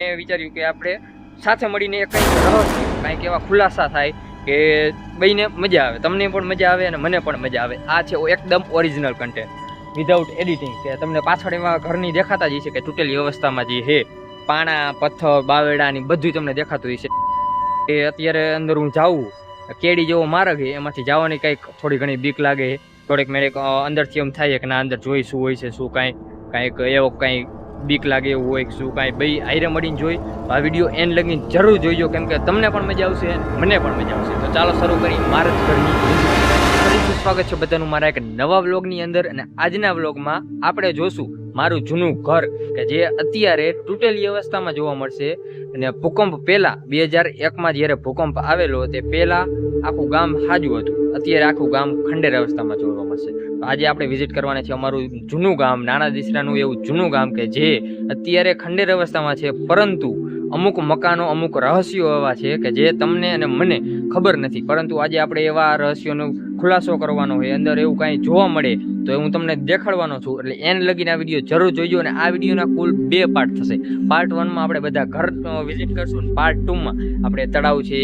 મેં વિચાર્યું કે આપણે સાથે મળીને કંઈક રહસ્ય કંઈક એવા ખુલાસા થાય કે બઈને મજા આવે. તમને પણ મજા આવે અને મને પણ મજા આવે. આ છે એકદમ ઓરિજિનલ કન્ટેન્ટ વિધાઉટ એડિટિંગ કે તમને પાછળ એવા ઘરની દેખાતા જ છે કે તૂટેલી અવસ્થામાં જે છે, પાણા, પથ્થર, બાવેડા ની બધું તમને દેખાતું હશે. એ અત્યારે અંદર હું જાઉં, કેડી જેવો માર્ગ છે, એમાંથી જવાની કંઈક થોડી ઘણી બીક લાગે થોડીક મેળે અંદરથી એમ થાય કે ના, અંદર જોઈ શું હોય છે, શું કાંઈ, કાંઈક એવો કાંઈ બીક લાગે એવું હોય શું કાંઈ, ભાઈ આયરે મળીને જોઈ. આ વીડિયો એન લગીને જરૂર જોઈજો, કેમ કે તમને પણ મજા આવશે મને પણ મજા આવશે. તો ચાલો શરૂ કરી મારા જ ઘરની સ્વાગત છે બધાનું મારા એક નવા વ્લોગની અંદર અને આજના વ્લોગમાં આપણે જોશું મારું જૂનું ઘર, કે જે અત્યારે તૂટેલી અવસ્થામાં જોવા મળશે. અને ભૂકંપ પહેલાં, બે હજાર એકમાં જ્યારે ભૂકંપ આવેલો તે પહેલાં આખું ગામ સાજું હતું. અત્યારે આખું ગામ ખંડેર અવસ્થામાં જોવા મળશે. આજે આપણે વિઝિટ કરવાના છે અમારું જૂનું ગામ, નાના દીસરાનું એવું જૂનું ગામ કે જે અત્યારે ખંડેર અવસ્થામાં છે. પરંતુ અમુક મકાનો, અમુક રહસ્યો એવા છે કે જે તમને અને મને ખબર નથી. પરંતુ આજે આપણે એવા રહસ્યોનો ખુલાસો કરવાનો હોય, અંદર એવું કાંઈ જોવા મળે, તો હું તમને દેખાડવાનો છું. એટલે એન લગીને આ વીડિયો જરૂર જોઈજો અને આ વિડીયોના કુલ બે પાર્ટ થશે. પાર્ટ વનમાં આપણે બધા ઘર વિઝિટ કરશું પાર્ટ ટુમાં આપણે તળાવ છે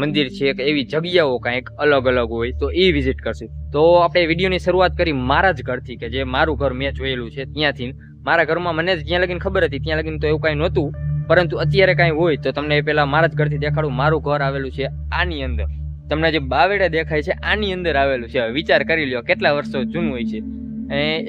મંદિર છે, કે એવી જગ્યાઓ કાંઈક અલગ અલગ હોય, તો એ વિઝિટ કરશું. તો આપણે વિડીયોની શરૂઆત કરી મારા જ ઘરથી, કે જે મારું ઘર મેં જોયેલું છે ત્યાંથી. મારા ઘરમાં મને જ જ્યાં લગીને ખબર હતી, ત્યાં લગીને તો એવું કાંઈ નહોતું. પરંતુ અત્યારે કાંઈ હોય તો તમને એ પહેલાં મારા જ ઘરથી દેખાડું. મારું ઘર આવેલું છે આની અંદર. તમને જે બાવેડા દેખાય છે આની અંદર આવેલું છે. વિચાર કરી લ્યો કેટલા વર્ષો જૂનું હોય છે.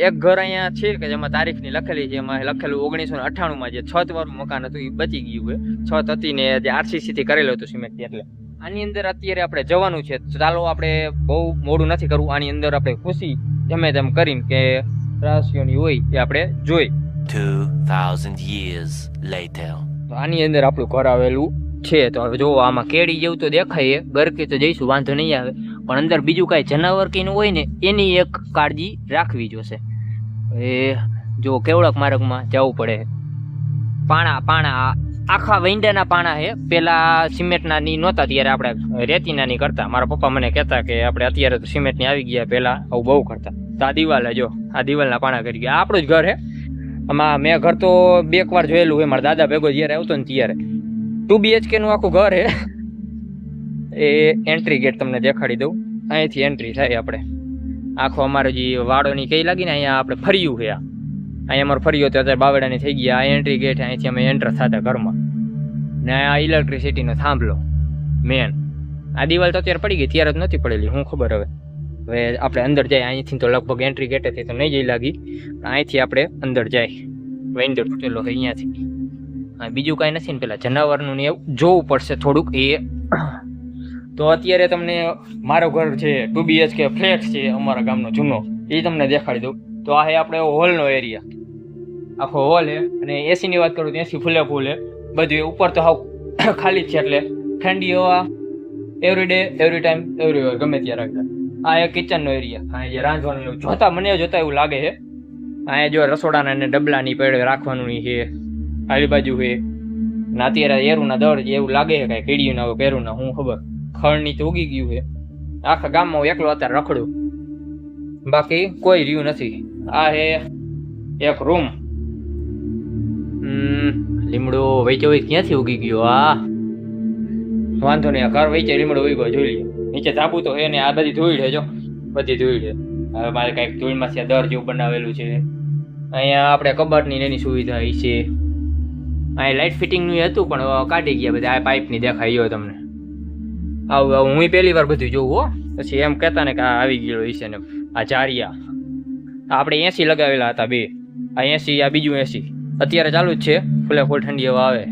એક ઘર અહીંયા છે કે જેમાં તારીખની લખેલી છે એમાં લખેલું ઓગણીસો ને અઠ્ઠાણુંમાં જે છત વાળું મકાન હતું એ બચી ગયું હોય છત હતી ને જે આરસીસીથી કરેલું હતું સિમેન્ટથી એટલે. આની અંદર અત્યારે આપણે જવાનું છે. ચાલો આપણે બહુ મોડું નથી કરવું. આની અંદર આપણે ખુશી જમે તેમ કરીને કે રાશિઓની હોય એ આપણે જોઈ. 2,000 years later. તો આની અંદર આપણું ઘર આવેલું છે. તો હવે જો આમાં કેળી જેવું તો દેખાય, ગરકે તો જઈશું, વાંધો નહીં આવે. પણ અંદર બીજું કાંઈ જનાવર કે હોય ને, એની એક કાળજી રાખવી જોશે. એ જો કેવળક માર્ગમાં જવું પડે. પાણા પાણા, આખા વૈંડાના પાણા છે પેલા સિમેન્ટના ની નહોતા ત્યારે આપણે રેતીના ની કરતા. મારા પપ્પા મને કહેતા કે આપણે અત્યારે તો સિમેન્ટની આવી ગયા પહેલાં આવું બહુ કરતા. તો આ દિવાલ જો, આ દિવાલના પાણા કરી ગયા. આપણું જ ઘર છે આમાં મેં ઘર તો બે એક વાર જોયેલું હોય, મારા દાદા ભેગો જ્યારે આવતો ને ત્યારે. ટુ બીએચકેનું આખું ઘર હે. એ એન્ટ્રી ગેટ તમને દેખાડી દઉં. અહીંથી એન્ટ્રી થાય આપણે. આખો અમારો જે વાડોની કઈ લાગી ને અહીંયા આપણે ફર્યું છે આ. અહીંયા અમારે ફર્યું તો અત્યારે બાવડાની થઈ ગયા. આ એન્ટ્રી ગેટ અહીંથી અમે એન્ટર થતા ઘરમાં. ને આ ઇલેક્ટ્રિસિટીનો થાંભલો મેન આ દિવાલ તો અત્યારે પડી ગઈ, ત્યારે જ નથી પડેલી, હું ખબર હવે. હવે આપણે અંદર જાય, અહીંથી તો લગભગ એન્ટ્રી ગેટેથી તો નહીં જઈ લાગી. પણ અહીંથી આપણે અંદર જાય. વેન્ડર તૂટેલો હોય અહીંયાથી. હા, બીજું કાંઈ નથી ને પેલા જનાવરનું ને એવું જોવું પડશે થોડુંક. એ તો અત્યારે તમને મારો ઘર છે, ટુ બીએચકે ફ્લેટ છે અમારા ગામનો જૂનો. એ તમને દેખાડી દઉં. તો આ છે આપણે હોલનો એરિયા આખો હોલ છે અને એસીની વાત કરું તો એસી ફૂલે ફૂલ બધું એ ઉપર તો હાવ ખાલી જ છે એટલે ઠંડી હવા every day every time every ગમે ત્યાં રાખતા. આ એક કિચનનો એરિયા આ જે રાંધવાનું એવું જોતા મને જોતા એવું લાગે છે અહીંયા જો રસોડાના ને ડબલાની પેડે રાખવાનું છે આલી બાજુ છે ને અત્યારે એરુના દળ છે એવું લાગે છે કાંઈ કીડિયું ના પેરું ના હું ખબર. ખળની તો ઉગી ગયું છે આખા ગામમાં હું એકલો અત્યારે રખડું. બાકી કોઈ રહ્યું નથી. આ હે એક રૂમ લીમડો વેચો ક્યાંથી ઉગી ગયો આ વાંધો નહીં આ ઘર વેચે લીમડો ઉગ્યો ગયો જોઈ લ્યો. નીચે ધાબુ તો હે ને આ બધી ધૂળ છે, જો. બધી ધૂળ છે. હવે મારે કાંઈક ધૂળમાં છે દર જેવું બનાવેલું છે. અહીંયા આપણે કબાટની એની સુવિધા છે. અહીં લાઇટ ફિટિંગનું હતું, પણ કાઢી ગયા બધા. આ પાઇપની દેખાય ગયો તમને. આવું હું પહેલી વાર બધું જોઉં, હો. પછી એમ કહેતા ને કે આ આવી ગયેલો છે ને આ ચારિયા આપણે એસી લગાવેલા હતા બે. આ એસી, આ બીજું એસી. અત્યારે ચાલુ જ છે. ફૂલે ફૂલ ઠંડી હવા આવે.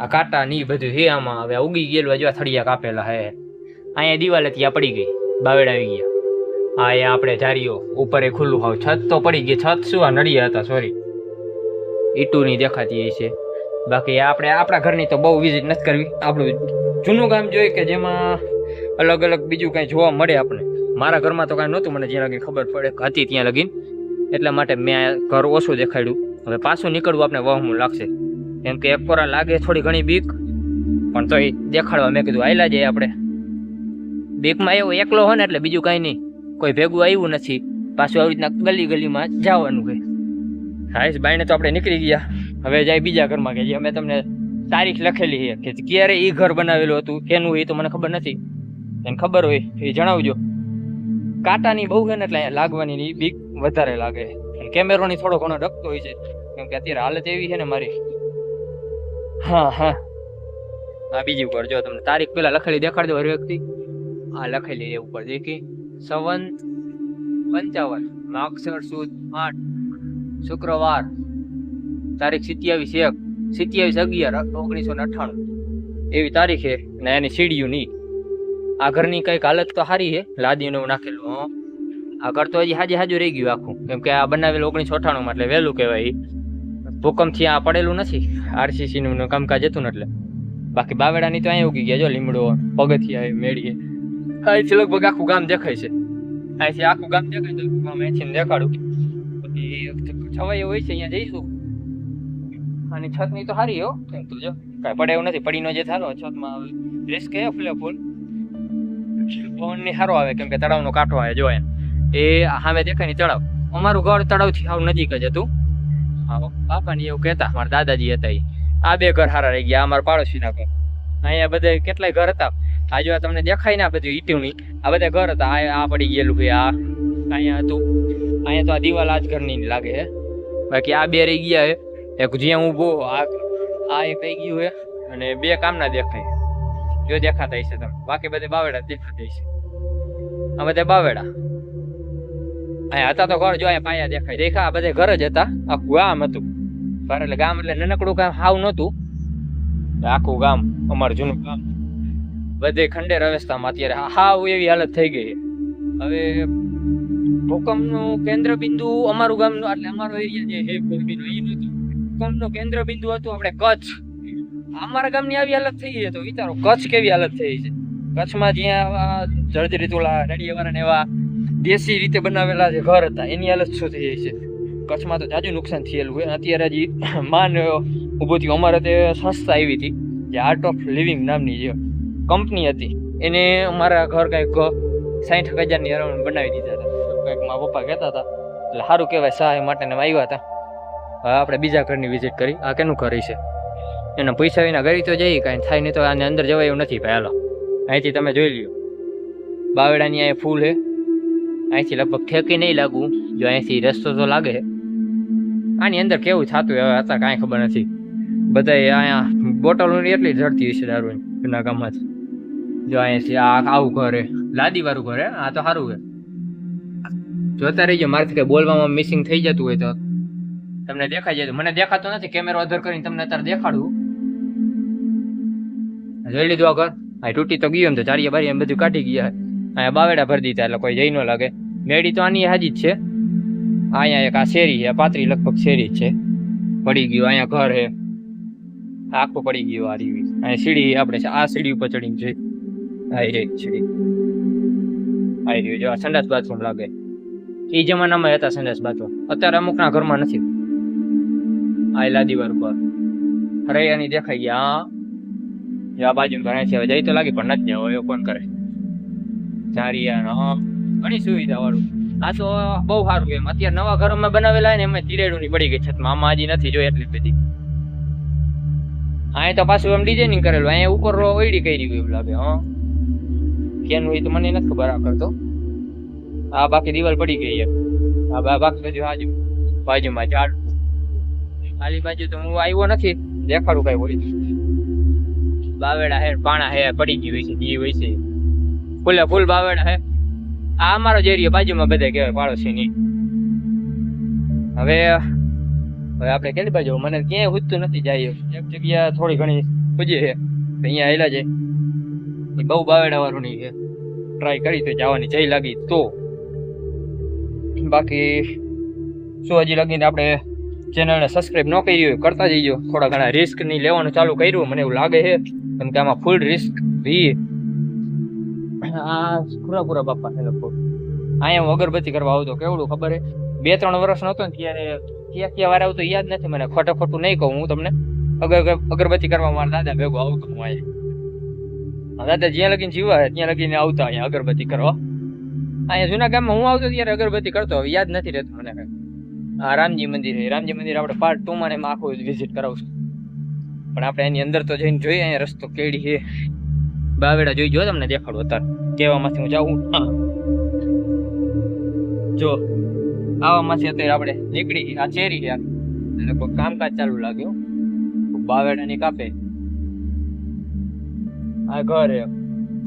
આ કાંટા ની બધું હે આમાં. હવે ઉગી ગયેલું હજુ આ થળિયા કાપેલા હે. અહીંયા દિવાલે ત્યાં પડી ગઈ. બાવેડ આવી ગયા. હા, એ આપણે ધારીઓ ઉપર એ ખુલ્લું હાવ. છત તો પડી ગઈ. છત શું આ નડિયા હતા? સોરી ઈટુની દેખાતી છે. બાકી આપણે આપણા ઘરની તો બહુ વિઝિટ નથી કરવી. આપણું જૂનું ગામ જોઈએ કે જેમાં અલગ અલગ બીજું કાંઈ જોવા મળે આપણે મારા ઘરમાં તો કાંઈ નહોતું. મને જ્યાં લગી ખબર પડે હતી ત્યાં લગીન. એટલા માટે મેં ઘર ઓછું દેખાડ્યું. હવે પાછું નીકળવું આપણે વહમું લાગશે. કેમ કે એક કોરા લાગે થોડી ઘણી બીક. પણ તો એ દેખાડવા મેં કીધું, આયલા જાય આપણે. બીકમાં એવો એકલો હોય ને એટલે બીજું કાંઈ નહીં. કોઈ ભેગું આવ્યું નથી. પાછું આવી રીતના ગલી ગલીમાં જવાનું કંઈ હાઈશ બાઈને તો આપણે નીકળી ગયા. હવે જાય બીજા ઘરમાં કે જે અમે તમને તારીખ લખેલી છે કે ક્યારે એ ઘર બનાવેલું હતું, કેનું એ તો મને ખબર નથી. એને ખબર હોય એ જણાવજો. કાંટાની બહુ છે ને એટલે લાગવાની બીક વધારે લાગે. કેમેરોની થોડો ઘણો ડકતો હોય છે. કેમ કે અત્યારે હાલત એવી છે ને મારી. હા હા. આ બીજી ઉપર જો તમને તારીખ પેલા લખેલી દેખાડજો હર વ્યક્તિ. આ લખેલી એ ઉપર. દેખી? સવન, પંચાવન. માગસર સુદ, આઠ. શુક્રવાર, તારીખ સિત્યાવીસ એક. સિત્યાવીસ અગિયાર, ઓગણીસો ને અઠ્ઠાણું. એવી તારીખ ને એની સીડીયું નહીં આ ઘરની કંઈક હાલત તો સારી છે. લાદીનું એવું નાખેલું, હં. આ ઘર તો હજી હાજે હાજુ રહી ગયું આખું. કેમ કે આ બનાવેલું ઓગણીસો અઠ્ઠાણુંમાં એટલે વહેલું કહેવાય. ભૂકંપથી આ પડેલું નથી. આરસીસીનું કામકાજ હતું ને એટલે. બાકી બાવેડાની તો અહીંયા ઉગી ગયા જો લીમડો, પગથિયા, મેળીએ. અહીંથી લગભગ આખું ગામ દેખાય છે. અહીંથી આખું ગામ દેખાય તો ગામ અહીંથી દેખાડું. પછી છવાઈ હોય છે, અહીંયા જઈશું. અને છતની તો સારી હો, એમ તો જો. કાંઈ પડે એવું નથી, પડીનો જે થારો છતમાં રિસ્ક એ ફૂલે પવનની સારો આવે, કેમ કે તળાવનો કાંઠો આવે, જો એ સામે દેખાય ને તળાવ. અમારું ઘર તળાવથી હાવ નજીક જ હતું. બાપાની એવું કહેતા, મારા દાદાજી હતા એ આ બે ઘર હારા રહી ગયા, અમારા મારા પાડોશીના ઘર. અહીંયા બધા કેટલાય ઘર હતા. આ જો તમને દેખાય ને આ બધું ઈટીવની આ બધા ઘર હતા, આ પડી ગયેલું છે, આ અહીંયા હતું. અહીંયા તો આ દિવાલ આ જ ઘરની લાગે છે. બાકી આ બે રહી ગયા છે. એક જ્યાં ઊભો, આ આ એક રહી ગયું છે અને બે કામના દેખાય. જો દેખાતા હશે તમે બાકી બધે બાવેડા દેખાતા હશે. આ બધા બાવેડા અહીંયા હતા તો ઘર જો અહીંયા પાયા દેખાય. દેખા, આ બધે ઘર જ હતા. આખું ગામ હતું. ઘર એટલે ગામ એટલે નાનકડું ગામ હાવ નહોતું. આખું ગામ, અમારું જૂનું ગામ. બધે ખંડેર અવસ્થામાં અત્યારે હાવ એવી હાલત થઈ ગઈ. હવે ભૂકંપનું કેન્દ્ર બિંદુ અમારું ગામનું, એટલે અમારો એરિયા જે ભૂકંપનો કેન્દ્ર બિંદુ હતું આપણે કચ્છ. અમારા ગામની આવી હાલત થઈ છે, તો વિચારો, કચ્છ કેવી હાલત થઈ છે. કચ્છમાં જ્યાં જળજરી તુલા ઓલા નડિયાવાળા ને એવા દેશી રીતે બનાવેલા જે ઘર હતા, એની હાલત શું થઈ છે? કચ્છમાં તો જાજુ નુકસાન થયેલું હોય. અત્યારે હજી માન ઊભું થયું. અમારે તે સંસ્થા આવી હતી, જે આર્ટ ઓફ લિવિંગ નામની જે કંપની હતી. એને અમારા ઘર કંઈક સાઠ હજારની અરાઉન્ડ બનાવી દીધા હતા. કંઈક મારા પપ્પા કહેતા હતા, એટલે સારું કહેવાય, સહાય માટે આવ્યા હતા. હવે આપણે બીજા ઘરની વિઝિટ કરી. આ કેનું ઘર છે એના પૈસા વિના ગરી તો જઈએ, કાંઈ થાય નહીં તો આને અંદર જવાય એવું નથી. ભાઈ, હાલો. અહીંથી તમે જોઈ લ્યો. બાવડાની અહીંયા ફૂલ છે અહીંથી લગભગ ઠેકી નહીં લાગવું જો અહીંથી રસ્તો તો લાગે આની અંદર કેવું થતું હવે હતા કાંઈ ખબર નથી. બધાય અહીંયા બોટલો એટલી જડતી હશે દારૂની જૂના ગામમાં જ. જો છે, આ આવું ઘર લાદી વાળું ઘર આ તો સારું છે. જોતા રહીજો મારાથી કઈ બોલવામાં મિસિંગ થઈ જતું હોય તો તમને દેખાઈ જાય. મને દેખાતો નથી કેમેરો અધર કરીને તમને અત્યારે દેખાડું. જોઈ લીધું આ ઘર? આ તૂટી તો ગયું એમ તો ચારીએ બારી એમ બધું કાઢી ગયા. અહીંયા બાવેડા ભરી દીધા, એટલે કોઈ જઈ ન લાગે. મેડી તો આની હાજી જ છે. અહીંયા એક આ શેરી છે પાતરી લગભગ શેરી છે. પડી ગયું અહીંયા ઘર છે. આખું પડી ગયું આ રીવી અહીંયા સીડી આપણે આ સીડી ઉપર ચડીને જઈ. આ રહી છે. આ રહ્યું જો આ સંડાસ બાથરૂમ લાગે. એ જમાનામાં હતા સંડાસ બાથરૂમ. અત્યારે અમુકના ઘરમાં નથી. આયલા દીવાર ઉપર. હરૈયાની દેખાઈ ગયા. આ બાજુ ઘણા છે હવે જઈ તો લાગે, પણ નથી એવું કોણ કરે. ચારિયા ઘણી સુવિધા વાળું આ તો બહુ સારું એમ. અત્યારે નવા ઘરમાં બનાવેલા હોય ને એમાં તિરેડું ની પડી ગઈ છતમાં આમાં હજી નથી જોઈ એટલી બધી. અહીંયા તો પાછું એમ ડિઝાઇનિંગ કરેલું. અહીંયા ઉપર ઓઈડી કરી હોય એવું લાગે, હા. કેનું હોય તો મને નથી ખબર આ કરતો આ બાકી દિવાલ પડી ગઈ આ બાકી બાજુ આજુ બાજુમાં ઝાડ. ખાલી બાજુ તો હું આવ્યો નથી, દેખાડું કઈ હોય બાવેડા હે, પાણા હે, પડી ગઈ છે જી હોય છે. ફૂલે ફૂલ બાવેડા હે. આ અમારો જ એરિયા બાજુમાં બધા કહેવાય, પાડોશીની. હવે હવે આપણે કેટલી બાજુ? મને ક્યાંય હુજતું નથી જાય. એક જગ્યા થોડી ઘણી પૂજી છે. અહીંયા આવેલા છે. એ બહુ બાવેડા વાળું નહીં છે ટ્રાય કરી તો જવાની જઈ લાગી તો. બાકી શું હજી લગીને આપણે ચેનલને સબસ્ક્રાઈબ ન કરી હોય, કરતા જઈજો. થોડા ઘણા રિસ્કની લેવાનું ચાલુ કર્યું મને એવું લાગે છે. કેમ કે આમાં ફૂલ રિસ્ક રહીએ આ પૂરા પૂરા બાપા છે લગભગ અહીંયા હું અગરબત્તી કરવા આવતો, કેવડું ખબર હે બે ત્રણ વર્ષ નહોતો ને ત્યારે ક્યાં ક્યાં વાર આવતો યાદ નથી મને. ખોટે ખોટું નહીં કહું હું તમને. અગર અગરબત્તી કરવા મારા દાદા ભેગો આવતો હું અહીંયા દાદા જ્યાં લગીને જીવા ત્યાં લગીને આવતા અહીંયા અગરબત્તી કરવા. અહીંયા જૂના ગામમાં હું આવતો ત્યારે અગરબત્તી કરતો, હવે યાદ નથી રહેતું મને આ રામજી મંદિર રામજી મંદિર આપણે પાર્ટ ટુ માં આખું વિઝિટ કરાવશું. પણ આપણે એની અંદર તો જઈને જોઈએ, અહીંયા રસ્તો કેડી છે. બાવેડા જોઈ જો તમને દેખાડું અત્યારે. કેવામાંથી હું જાઉં. જો, આવામાંથી અત્યારે આપણે નીકળી આ ચેરી છે લગભગ કામકાજ ચાલુ લાગ્યું. બાવેડાની કાપે. આ ઘર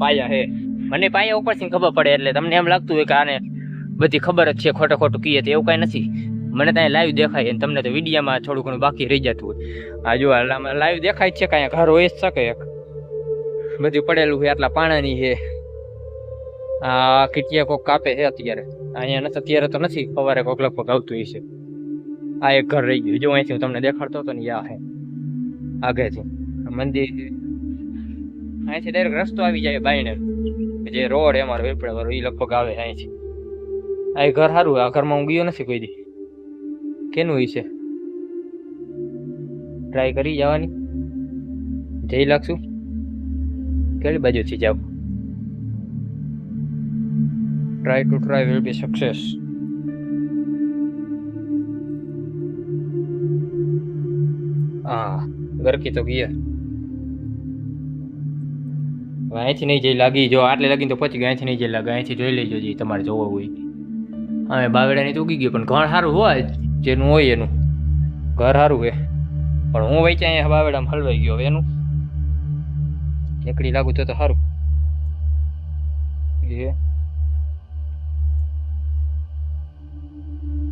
પાયા હે. મને પાયા ઉપરથી ખબર પડે એટલે તમને એમ લાગતું હોય કે આને બધી ખબર જ છે, ખોટે ખોટું કહીએ તો એવું કાંઈ નથી. મને ત્યાં લાઈવ દેખાય અને તમને તો વિડીયામાં થોડું ઘણું બાકી રહી જતું હોય. આ જો લાઈવ દેખાય છે કાંઈ ઘર હોય જ શકે એક? બધું પડેલું છે, આટલા પાણાની છે. આ કીટિયા કોક કાપે છે અત્યારે? અહીંયા નથી, અત્યારે તો નથી. સવારે કોક લગભગ આવતું હશે આ એક ઘર રહી ગયું જો અહીંથી હું તમને દેખાડતો હતો ને યા હે. આગેથી મંદિર. અહીંથી ડાયરેક્ટ રસ્તો આવી જાય બાઈને જે રોડ એ અમારો વેપડા વાળો એ લગભગ આવે અહીંથી. આ ઘર સારું આ ઘરમાં હું ગયો નથી કોઈ દી. કેનું છે? ટ્રાય કરી જવાની. જઈ લાગશું. કેવી બાજુથી જાવ. Try to try will be success હા, ગરકી તો ગયા. હવે અહીંથી નહીં જઈ લાગી. જો આટલે લાગીને તો પછી અહીંથી નહીં જઈ લાગે. અહીંથી જોઈ લેજો જે તમારે જોવો હોય. અમે બાવેડાની તો ઉગી ગયું, પણ ઘર સારું હોય જેનું હોય એનું. ઘર સારું હોય પણ હું વચ્ચે અહીંયા બાવેડામાં હલવાઈ ગયો હવે એનું. એકડી લાગુ તો તો સારું. એ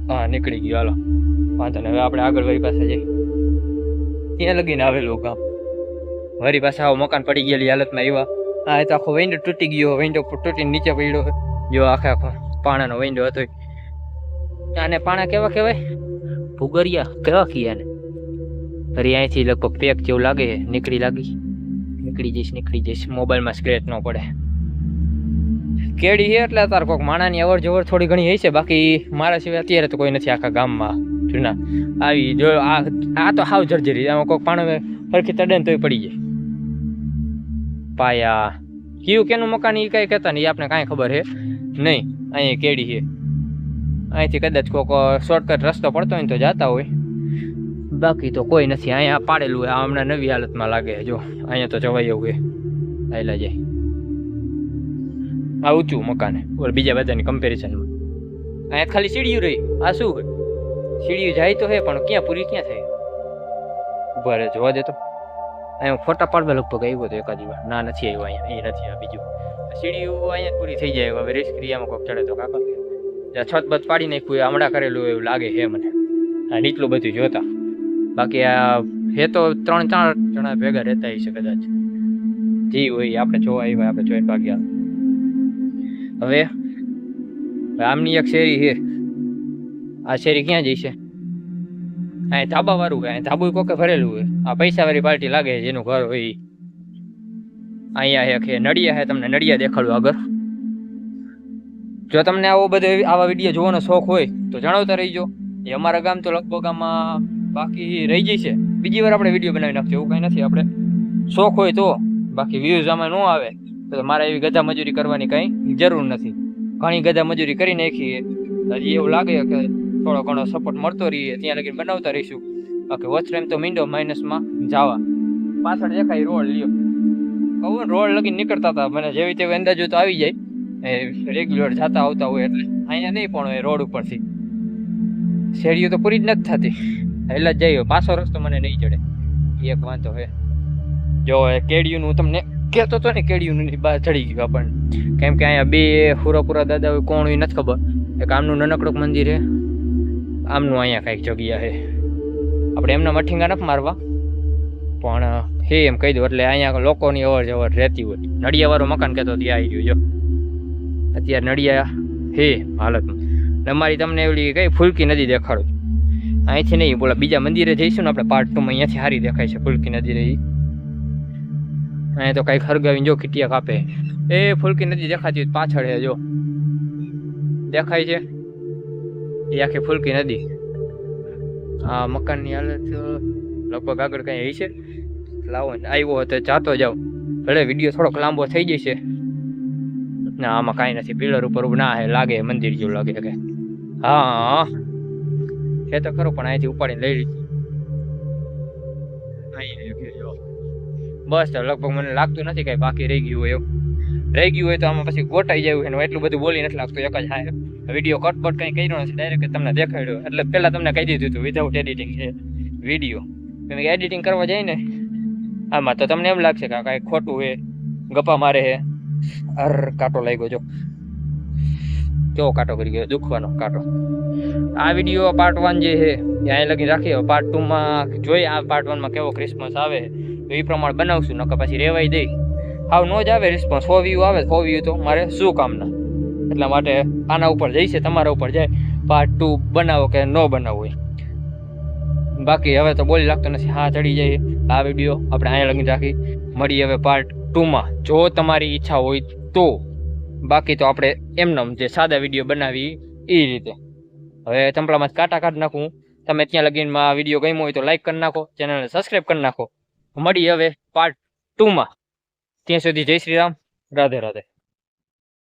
હા. નીકળી ગયો. હાલો. વાંધો નહીં. હવે આપણે આગળ વળી પાસે જઈએ. ત્યાં લગીને આવેલું કામ વળી પાસે આવો મકાન પડી ગયેલી હાલતમાં આવ્યા આ તો આખો વિન્ડો તૂટી ગયો વિન્ડો તૂટીને નીચે પડ્યો. જો આખે પાણાનો વિન્ડો હતો. આને પાણા કેવા કહેવાય? ભૂગરિયા, કેવા કીએ આને? ફરી અહીંથી લગભગ પેક જેવું લાગે, નીકળી લાગી. નીકળી જઈશ નીકળી જઈશ. મોબાઈલમાં સ્ક્રેચ ન પડે. કેડી છે એટલે તાર કોઈક માણાની અવર જવર થોડી ઘણી હશે. બાકી મારા સિવાય અત્યારે તો કોઈ નથી આખા ગામમાં. જૂના. આવી જો આ આ તો હાવ જર્જરી. આમાં કોઈક પાણી ફરખી તડે ને તોય પડી જાય. પાયા. કયું કેનું મકાન એ કઈ કહેતા નહીં આપણે કાંઈ ખબર છે નહીં, અહીંયા કેડી છે. અહીંથી કદાચ કોઈક શોર્ટકટ રસ્તો પડતો હોય તો જાતા હોય. બાકી તો કોઈ નથી, અહીંયા પાડેલું હોય હમણાં નવી હાલતમાં લાગે જો. અહીંયા તો જવાય એવું છે. આયલા જાય. આ ઊંચું મકાન ઓર બીજા બધાની કમ્પેરિઝનમાં અહીંયા ખાલી સીડીયું રહી, આ શું સીડીયું જાય તો હે, પણ ક્યાં પૂરી ક્યાં થાય? ઊભા રહે જોવા દે તો. અહીંયા ફોટા પાડવા લગભગ આવ્યો હતો એકાદી વાર. ના, નથી આવ્યો અહીંયા. અહીં નથી આ બીજું. સીડીઓ અહીંયા પૂરી થઈ જાય. હવે રેસ ક્રિયામાં કોક ચડે તો કાકા. છત બત પાડી નાખ્યું, એ હમણાં કરેલું એવું લાગે છે મને. આ નીચલું બધું જોતા. બાકી આ હે તો ત્રણ, ચાર જણા ભેગા રહેતા હશે કદાચ. જી હોય આપણે જોવા આવ્યા, આપણે જોઈને ભાગ્યા. હવે આમની એક શેરી છે. આ શેરી ક્યાં જઈશે અહીંયા ધાબા વાળું હોય ધાબુ કોકે ભરેલું હોય. આ પૈસા વાળી પાર્ટી લાગે જેનું ઘર હોય અહીંયા છે કે નડિયા છે તમને નડિયા દેખાડું આગળ. જો તમને આવો બધો આવા વીડિયો જોવાનો શોખ હોય, તો જણાવતા રહીજો. એ અમારા ગામ તો લગભગ આમાં બાકી રહી જશે બીજી વાર આપણે વીડિયો બનાવી નાખજો એવું કંઈ નથી આપણે. શોખ હોય તો, બાકી વ્યૂઝ આમાં ન આવે, તો મારે એવી ગધા મજૂરી કરવાની કંઈ જરૂર નથી. ઘણી ગધા મજૂરી કરી નાખીએ હજી એવું લાગે કે થોડો ઘણો સપોર્ટ મળતો રહીએ, ત્યાં લગીને બનાવતા રહીશું. બાકી વોચ ટાઈમ તો મીંડો માઇનસમાં જાવા. પાછળ દેખાય રોડ લ્યો. કહું રોડ લગીને નીકળતા હતા મને જેવી તેવી અંદાજો તો આવી જાય. એ રેગ્યુલર જતા આવતા હોય એટલે. અહીંયા નહીં પણ એ રોડ ઉપરથી. શેરીઓ તો પૂરી જ નથી થતી. એટલે જ જઈએ, પાછો રસ્તો મને નહીં ચડે. એક વાંધો હે. જો એ કેડિયુંનું હું તમને કહેતો હતો ને કેડિયુંનું બહાર ચડી ગયું આપણને. કેમ કે અહીંયા બે પૂરા દાદા હોય, કોણ હોય નથી ખબર. એક આમનું નાનકડું મંદિર છે આમનું અહીંયા કાંઈક જગ્યા છે. આપણે એમના મઠીંગા નથી મારવા. પણ હે એમ કહી દઉં, એટલે અહીંયા લોકોની અવર જવર રહેતી હોય. નડિયાવાળું મકાન કહેતો ત્યાં આવી ગયું, જો. અત્યારે નડિયા, હે, હાલતમાં. અમારી તમને એવડી કઈ ફૂલકી નદી દેખાડું. અહીંથી નહીં બોલા બીજા મંદિરે જઈશું ને આપણે પાર્ટ ટુમાં અહીંયાથી સારી દેખાય છે ફૂલકી નદી રહી અહીંયા તો કાંઈક હરગાવીને જો કીટિયા કાપે. એ ફૂલકી નદી દેખાતી હોય પાછળ છે જો. દેખાય છે? એ આખી ફૂલકી નદી. આ મકાનની હાલત લગભગ આગળ કંઈ હશે? લાવો ને આવ્યો તો જાતો જાવ. ભલે વીડિયો થોડોક લાંબો થઈ જશે. ના આમાં કાંઈ નથી. પિલર ઉપર ના હે લાગે મંદિર જેવું લાગે કે હા એ તો ખરું પણ અહીંથી ઉપાડીને લઈ લીધી. બસ તો લગભગ મને લાગતું નથી કઈ બાકી રહી ગયું હોય એવું. રહી ગયું હોય તો આમાં પછી ગોટાઈ જાય એનું એટલું બધું બોલી નથી લાગતું, એક જ હા વીડિયો કટપટ કંઈ કર્યો નથી ડાયરેક્ટ તમને દેખાડ્યો. એટલે પહેલાં તમને કહી દીધું હતું વિધાઉટ એડિટિંગ છે વીડિયો કેમ કે એડિટિંગ કરવા જાય ને, આમાં તો તમને એમ લાગશે કે કાંઈ ખોટું છે, ગપ્પા મારે હે અર, કાંટો લાગ્યો, જો. કેવો કાંટો કરી ગયો, દુખવાનો કાંટો. આ વીડિયો પાર્ટ વન જે છે, એ અહીં લગી રાખીએ. પાર્ટ ટુમાં જોઈએ આ પાર્ટ વનમાં કેવો ક્રિસમસ આવે તો એ પ્રમાણે બનાવશું, નકર પછી રેવાઈ દઈ હાવ નો જ આવે રિસ્પોન્સ સો વ્યૂ આવે સો વ્યૂ તો મારે શું કામના? એટલા માટે આના ઉપર જઈશે તમારા ઉપર જાય પાર્ટ ટુ બનાવો કે ન બનાવવો એ. બાકી હવે તો બોલી લાગતો નથી, હા, ચડી જાય આ વીડિયો આપણે અહીંયા લગી રાખી મળીએ હવે પાર્ટ ટુમાં જો તમારી ઈચ્છા હોય તો. બાકી તો આપણે એમનેમ જે સાદા વીડિયો બનાવી એ રીતે. હવે ચંપલામાં કાંટા કાઢી નાખું. તમે ત્યાં લગીનમાં આ વીડિયો ગમ્યો હોય તો લાઈક કરી નાખો ચેનલને સબસ્ક્રાઈબ કરી નાખો. મળીએ હવે પાર્ટ ટુમાં ત્યાં સુધી જય શ્રી રામ. રાધે રાધે.